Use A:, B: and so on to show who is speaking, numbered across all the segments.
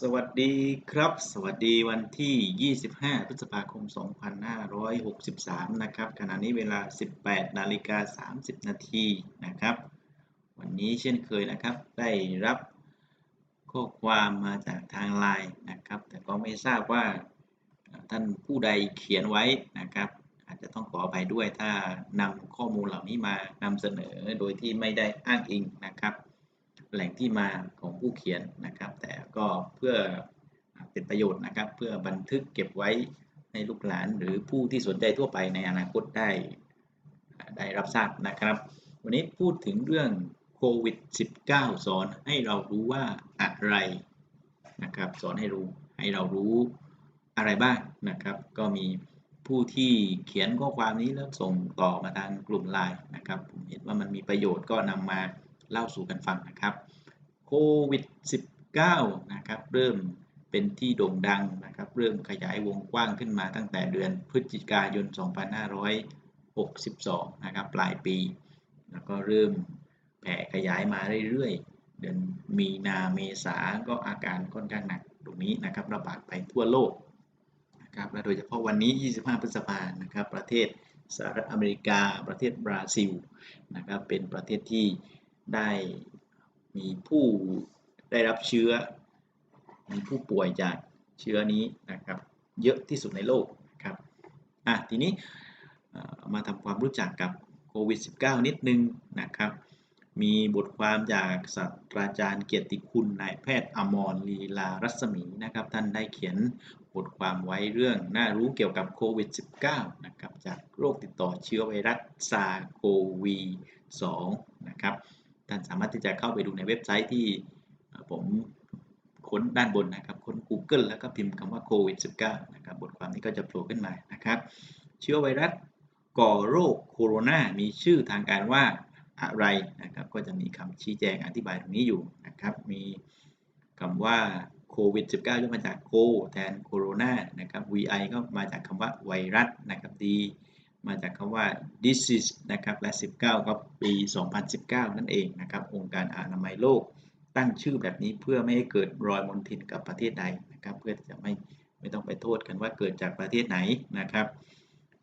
A: สวัสดีครับ สวัสดีวันที่ 25 พฤษภาคม 2563 นะครับ ขณะนี้เวลา 18 นาฬิกา 30 นาทีนะครับ วันนี้เช่นเคยนะครับ ได้รับข้อความมาจากทางไลน์นะครับ แต่ก็ไม่ทราบว่าท่านผู้ใดเขียนไว้นะครับ อาจจะต้องขออภัยด้วยถ้านำข้อมูลเหล่านี้มานำเสนอโดยที่ไม่ได้อ้างอิงนะครับ แหล่งที่มาของผู้เขียนนะครับ ก็เพื่อเป็นประโยชน์นะครับ เพื่อบันทึกเก็บไว้ให้ลูกหลานหรือผู้ที่สนใจทั่วไปในอนาคตได้ได้รับทราบนะครับ วันนี้พูดถึงเรื่องโควิด -19 สอนให้เรารู้ว่าอะไรนะครับ สอนให้รู้ให้เรารู้อะไรบ้างนะครับ ก็มีผู้ที่เขียนข้อความนี้แล้วส่งต่อมาทางกลุ่มไลน์นะครับ ผมเห็นว่ามันมีประโยชน์ก็นำมาเล่าสู่กันฟังนะครับโควิด -19 นะครับเริ่มเป็นที่โด่งดังนะครับ เริ่มขยายวงกว้างขึ้นมาตั้งแต่เดือนพฤศจิกายน 2562 นะครับปลายปี แล้วก็เริ่มแผ่ขยายมาเรื่อยๆ เดือนมีนาเมษาก็อาการค่อนข้างหนักตรงนี้นะครับระบาดไปทั่วโลกนะครับและโดยเฉพาะวันนี้ 25 พฤษภาคมนะครับ ประเทศสหรัฐอเมริกา ประเทศบราซิลนะครับเป็นประเทศที่ได้มีผู้ ได้รับเชื้อมีผู้ป่วยจากเชื้อนี้นะครับ เยอะที่สุดในโลกนะครับอะทีนี้มาทำความรู้จักกับโควิด -19 นิดนึงนะครับ มีบทความจากศาสตราจารย์เกียรติคุณนายแพทย์อมรลีลารัศมีนะครับ ท่านได้เขียนบทความไว้เรื่องน่ารู้เกี่ยวกับโควิด -19 นะครับจากโรคติดต่อเชื้อไวรัสซาโควี2นะครับ ท่านสามารถที่จะเข้าไปดูในเว็บไซต์ที่ ผมค้นด้านบนนะครับ ค้น Google แล้วก็พิมพ์คำว่าโควิด -19 นะครับ บทความนี้ก็จะโผล่ขึ้นมานะครับ เชื้อไวรัสก่อโรคโคโรนามีชื่อทางการว่าอะไรนะครับ ก็จะมีคำชี้แจงอธิบายตรงนี้อยู่นะครับ มีคำว่าโควิด -19 ย่อมาจากโคแทนโคโรนานะครับ VI ก็มาจากคำว่าไวรัสนะครับ D มาจากคำว่า disease นะครับ และ 19 ก็ปี 2019 นั่นเองนะครับ องค์การอนามัยโลก ตั้งชื่อแบบนี้เพื่อไม่ให้เกิดรอยมลทินกับประเทศใดนะครับ เพื่อจะไม่ไม่ต้องไปโทษกันว่าเกิดจากประเทศไหนนะครับ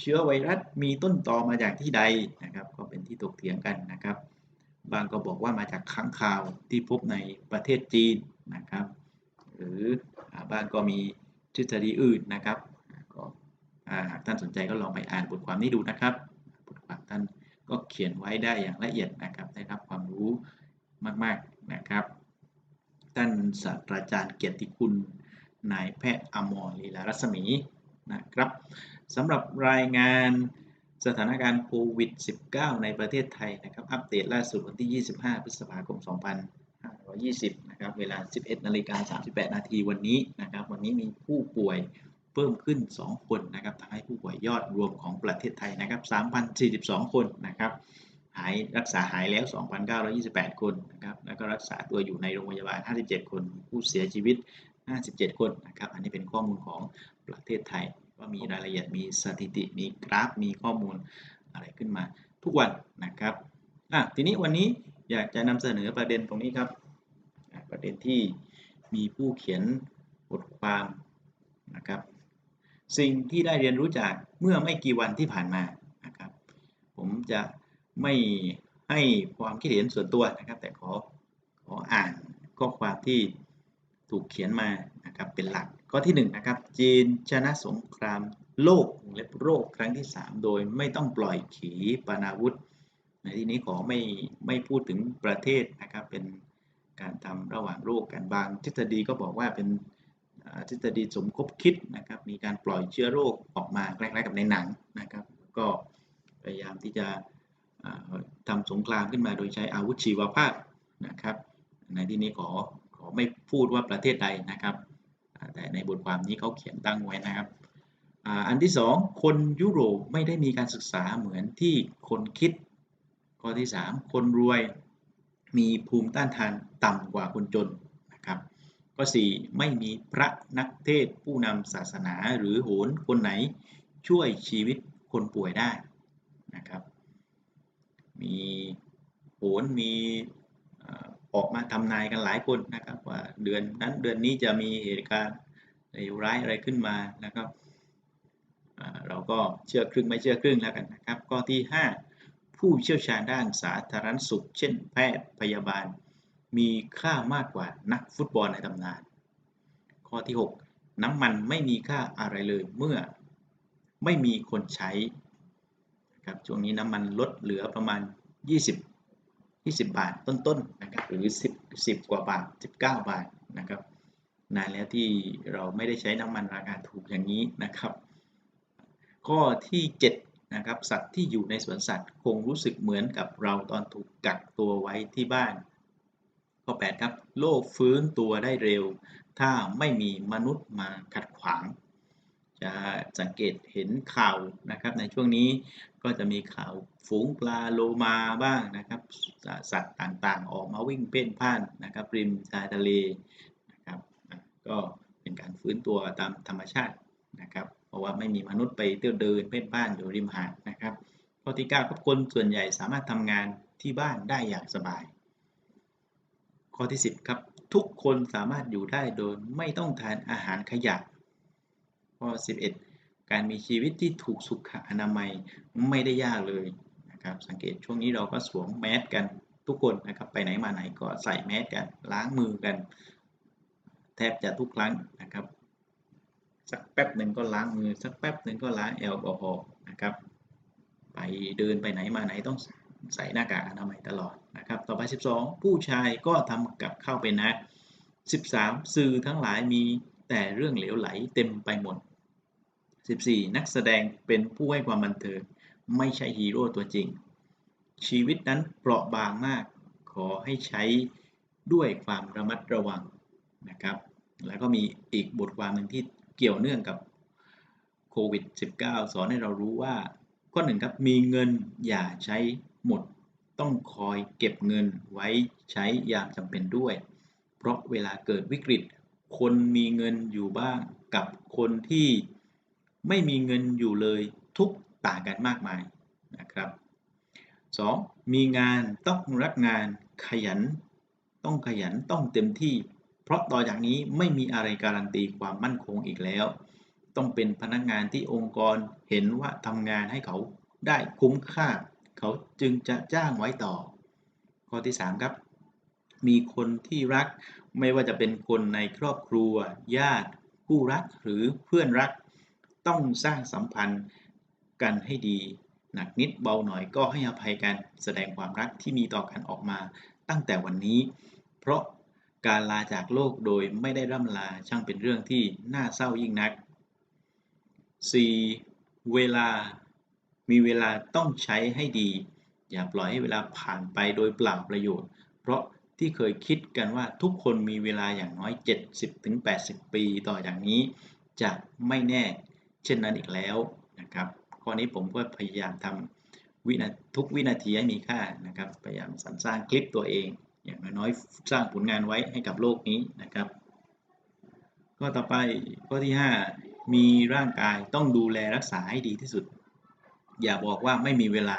A: เชื้อไวรัสมีต้นตอมาจากที่ใดนะครับ ก็เป็นที่ตกเถียงกันนะครับ บางก็บอกว่ามาจากค้างคาวที่พบในประเทศจีนนะครับ หรือบางก็มีทฤษฎีอื่นนะครับก็หากท่านสนใจก็ลองไปอ่านบทความนี้ดูนะครับบทความท่านก็เขียนไว้ได้อย่างละเอียดนะครับได้รับความรู้มาก ๆ นะครับ ท่านศาสตราจารย์เกียรติคุณนายแพทย์อมรลีลารัศมีนะครับสำหรับรายงานสถานการณ์โควิด -19 ในประเทศไทยนะครับ อัปเดตล่าสุดวันที่ 25 พฤษภาคม 2520 นะครับ เวลา 11 นาฬิกา 38 นาทีวันนี้นะครับ วันนี้มีผู้ป่วยเพิ่มขึ้น 2 คนนะครับทำให้ผู้ป่วยยอดรวมของประเทศไทยนะครับ 3,042 คนนะครับ หายรักษาหายแล้ว 2,928 คนนะครับ แล้วก็รักษาตัวอยู่ในโรงพยาบาล 57 คน ผู้เสียชีวิต 57 คนนะครับ อันนี้เป็นข้อมูลของประเทศไทยก็มีรายละเอียด มีสถิติ มีกราฟ มีข้อมูลอะไรขึ้นมา ทุกวันนะครับอะทีนี้วันนี้อยากจะนำเสนอประเด็นตรงนี้ครับ ประเด็นที่มีผู้เขียนบทความนะครับ สิ่งที่ได้เรียนรู้จากเมื่อไม่กี่วันที่ผ่านมานะครับ ผมจะ ไม่ให้ความคิดเห็นส่วนตัวนะครับ แต่ขอขออ่านข้อความที่ถูกเขียนมานะครับเป็นหลักข้อที่1นนะครับจีนชนะสงครามโลกเล็บโรคครั้งที่ 3 โดยไม่ต้องปล่อยขีปนาวุธ ในที่นี้ขอไม่ไม่พูดถึงประเทศนะครับเป็นการทำระหว่างโรคกันบางทฤษฎีก็บอกว่าเป็นทฤษฎีสมคบคิดนะครับมีการปล่อยเชื้อโรคออกมาคล้ายๆกับในหนังนะครับ ก็พยายามที่จะ ทำสงครามขึ้นมาโดยใช้อาวุธชีวภาพนะครับ ในที่นี้ขอขอไม่พูดว่าประเทศใดนะครับ แต่ในบทความนี้เขาเขียนตั้งไว้นะครับอันที่ 2 คนยุโรปไม่ได้มีการศึกษาเหมือนที่คนคิด ข้อที่ 3 คนรวยมีภูมิต้านทานต่ำกว่าคนจนนะครับ ข้อ 4 ไม่มีพระนักเทศผู้นำศาสนาหรือโหนคนไหนช่วยชีวิตคนป่วยได้นะครับ มีโหนมีออกมาทำนายกันหลายคนนะครับ ว่าเดือนนั้นเดือนนี้จะมีเหตุการณ์เลวร้ายอะไรขึ้นมานะครับเราก็เชื่อครึ่งไม่เชื่อครึ่งแล้วกันนะครับ ข้อที่ 5 ผู้เชี่ยวชาญด้านสาธารณสุข เช่น แพทย์พยาบาล มีค่ามากกว่านักฟุตบอลในตำนาน ข้อที่ 6 น้ำมันไม่มีค่าอะไรเลยเมื่อไม่มีคนใช้ ครับช่วงนี้น้ำมันลดเหลือประมาณ 20 20 บาทต้นๆนะครับหรือ 10 10 กว่าบาท 19 บาทนะครับนานแล้วที่เราไม่ได้ใช้น้ำมันราคาถูกอย่างนี้นะครับ ข้อที่7นะครับสัตว์ที่อยู่ในสวนสัตว์คงรู้สึกเหมือนกับเราตอนถูกกักตัวไว้ที่บ้าน ข้อ 8 ครับ โลกฟื้นตัวได้เร็ว ถ้าไม่มีมนุษย์มาขัดขวาง จะสังเกตเห็นข่าวนะครับในช่วงนี้ก็จะมีข่าวฝูงปลาโลมาบ้างนะครับ สัตว์ต่างๆ ออกมาวิ่งเพ่นพ่านนะครับ ริมชายทะเลนะครับก็เป็นการฟื้นตัวตามธรรมชาตินะครับ เพราะว่าไม่มีมนุษย์ไปเที่ยวเดินเพ่นพ่านอยู่ริมหาดนะครับข้อที่9ครับคนส่วนใหญ่สามารถทำงานที่บ้านได้อย่างสบาย ข้อที่ 10 ครับ ทุกคนสามารถอยู่ได้โดยไม่ต้องทานอาหารขยะ ข้อ 11 การมีชีวิตที่ถูกสุขอนามัยไม่ได้ยากเลยนะครับสังเกตช่วงนี้เราก็สวมแมสกันทุกคนนะครับไปไหนมาไหนก็ใส่แมสกันล้างมือกัน แทบจะทุกครั้งนะครับ สักแป๊บหนึ่งก็ล้างมือ สักแป๊บหนึ่งก็ล้างแอลกอฮอล์นะครับไปเดินไปไหนมาไหนต้องใส่หน้ากากอนามัยตลอดนะครับ ต่อไป 12 ผู้ชายก็ทำกับข้าวเป็นนะ 13 สื่อทั้งหลายมีแต่เรื่องเหลวไหลเต็มไปหมด 14 นักแสดงเป็นผู้ให้ความบันเทิงไม่ใช่ฮีโร่ตัวจริง ชีวิตนั้นเปราะบางมาก ขอให้ใช้ด้วยความระมัดระวังนะครับ แล้วก็มีอีกบทความหนึ่งที่เกี่ยวเนื่องกับโควิด -19 สอนให้เรารู้ว่า ข้อหนึ่งครับ มีเงินอย่าใช้หมด ต้องคอยเก็บเงินไว้ใช้ยามจำเป็นด้วย เพราะเวลาเกิดวิกฤต คนมีเงินอยู่บ้างกับคนที่ ไม่มีเงินอยู่เลยทุกต่างกันมากมายนะครับ 2. มีงานต้องรักงานขยัน ต้องขยันต้องเต็มที่ เพราะต่อจากนี้ไม่มีอะไรการันตีความมั่นคงอีกแล้ว ต้องเป็นพนักงานที่องค์กรเห็นว่าทำงานให้เขาได้คุ้มค่า เขาจึงจะจ้างไว้ต่อ ข้อที่ 3 ครับ มีคนที่รักไม่ว่าจะเป็นคนในครอบครัว ญาติ ผู้รักหรือเพื่อนรัก ต้องสร้างสัมพันธ์กันให้ดี หนักนิดเบาหน่อยก็ให้อภัยกันแสดงความรักที่มีต่อกันออกมาตั้งแต่วันนี้ เพราะการลาจากโลกโดยไม่ได้ร่ำลาช่างเป็นเรื่องที่น่าเศร้ายิ่งนัก 4. เวลา มีเวลาต้องใช้ให้ดี อย่าปล่อยให้เวลาผ่านไปโดยเปล่าประโยชน์ เพราะที่เคยคิดกันว่าทุกคนมีเวลาอย่างน้อย 70-80 ปีต่อจากนี้ จะไม่แน่ เช่นนั้นอีกแล้วนะครับข้อนี้ผมก็พยายามทำวินาทุกวินาทีให้มีค่านะครับ พยายามสรรสร้างคลิปตัวเอง อย่างน้อยๆสร้างผลงานไว้ให้กับโลกนี้นะครับข้อต่อไปข้อที่ 5 มีร่างกายต้องดูแลรักษาให้ดีที่สุด อย่าบอกว่าไม่มีเวลา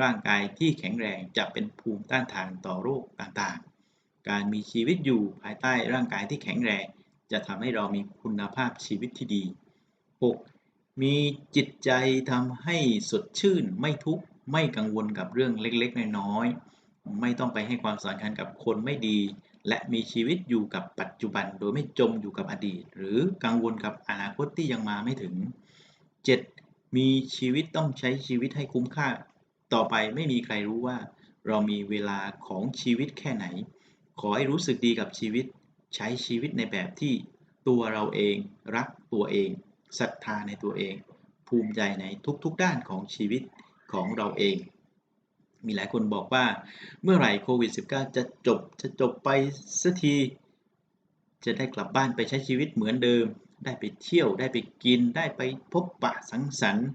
A: ร่างกายที่แข็งแรงจะเป็นภูมิต้านทานต่อโรคต่างๆ การมีชีวิตอยู่ภายใต้ร่างกายที่แข็งแรง จะทำให้เรามีคุณภาพชีวิตที่ดี 6. มีจิตใจทำให้สดชื่นไม่ทุกข์ไม่กังวลกับเรื่องเล็กๆ น้อยๆ ไม่ต้องไปให้ความสำคัญกับคนไม่ดี และมีชีวิตอยู่กับปัจจุบันโดยไม่จมอยู่กับอดีต หรือกังวลกับอนาคตที่ยังมาไม่ถึง 7. มีชีวิตต้องใช้ชีวิตให้คุ้มค่า ต่อไปไม่มีใครรู้ว่า เรามีเวลาของชีวิตแค่ไหน ขอให้รู้สึกดีกับชีวิต ใช้ชีวิตในแบบที่ตัวเราเองรักตัวเอง ศรัทธาในตัวเอง ภูมิใจในทุกๆด้านของชีวิตของเราเอง มีหลายคนบอกว่าเมื่อไหร่โควิด -19 จะจบจะจบไปสักที จะได้กลับบ้านไปใช้ชีวิตเหมือนเดิม ได้ไปเที่ยวได้ไปกินได้ไปพบปะสังสรรค์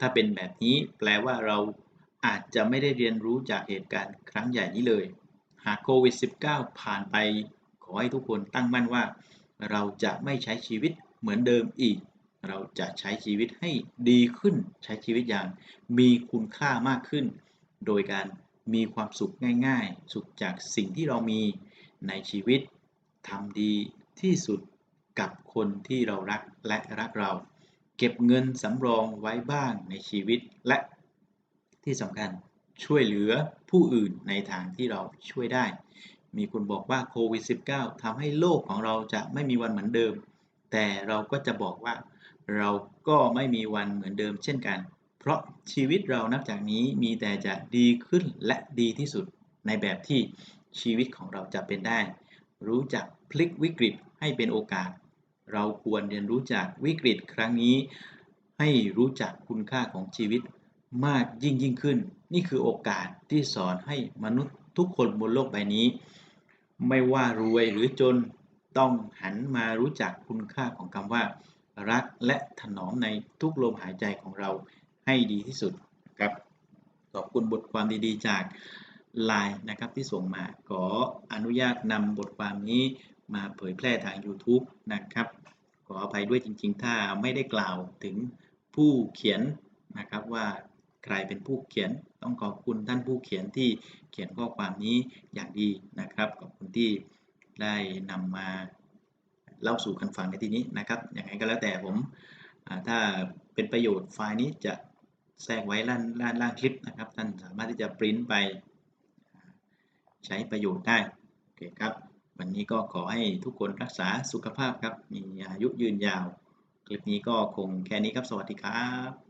A: ถ้าเป็นแบบนี้แปลว่าเราอาจจะไม่ได้เรียนรู้จากเหตุการณ์ครั้งใหญ่นี้เลย หากโควิด -19 ผ่านไป ขอให้ทุกคนตั้งมั่นว่า เราจะไม่ใช้ชีวิตเหมือนเดิมอีก เราจะใช้ชีวิตให้ดีขึ้นใช้ชีวิตอย่างมีคุณค่ามากขึ้น โดยการมีความสุขง่าย ๆ สุขจากสิ่งที่เรามีในชีวิตทำดีที่สุดกับคนที่เรารักและรักเรา เก็บเงินสำรองไว้บ้างในชีวิตและที่สำคัญช่วยเหลือผู้อื่นในทางที่เราช่วยได้ มีคนบอกว่าโควิด -19 ทำให้โลกของเราจะไม่มีวันเหมือนเดิม แต่เราก็จะบอกว่า เราก็ไม่มีวันเหมือนเดิมเช่นกัน เพราะชีวิตเรานับจากนี้มีแต่จะดีขึ้นและดีที่สุดในแบบที่ชีวิตของเราจะเป็นได้ รู้จักพลิกวิกฤตให้เป็นโอกาส เราควรเรียนรู้จากวิกฤตครั้งนี้ ให้รู้จักคุณค่าของชีวิตมากยิ่งยิ่งขึ้น นี่คือโอกาสที่สอนให้มนุษย์ทุกคนบนโลกใบนี้ ไม่ว่ารวยหรือจนต้องหันมารู้จักคุณค่าของคำว่า รักและถนอมในทุกลมหายใจของเราให้ดีที่สุดนะครับขอบคุณบทความดีๆ จากไลน์นะครับที่ส่งมาขออนุญาตนำบทความนี้มาเผยแพร่ทาง YouTube นะครับ ขออภัยด้วยจริง ๆ ถ้าไม่ได้กล่าวถึงผู้เขียนนะครับว่าใครเป็นผู้เขียนต้องขอบคุณท่านผู้เขียนที่เขียนข้อความนี้อย่างดีนะครับ ขอบคุณที่ได้นำมา เล่าสู่กันฟังในที่นี้นะครับอย่างไรก็แล้วแต่ผมถ้าเป็นประโยชน์ไฟล์นี้จะแทรกไว้ล่างล่างล่างคลิปนะครับ ท่านสามารถที่จะปริ้นไปใช้ประโยชน์ได้โอเคครับวันนี้ก็ขอให้ทุกคนรักษาสุขภาพครับมีอายุยืนยาว คลิปนี้ก็คงแค่นี้ครับสวัสดีครับ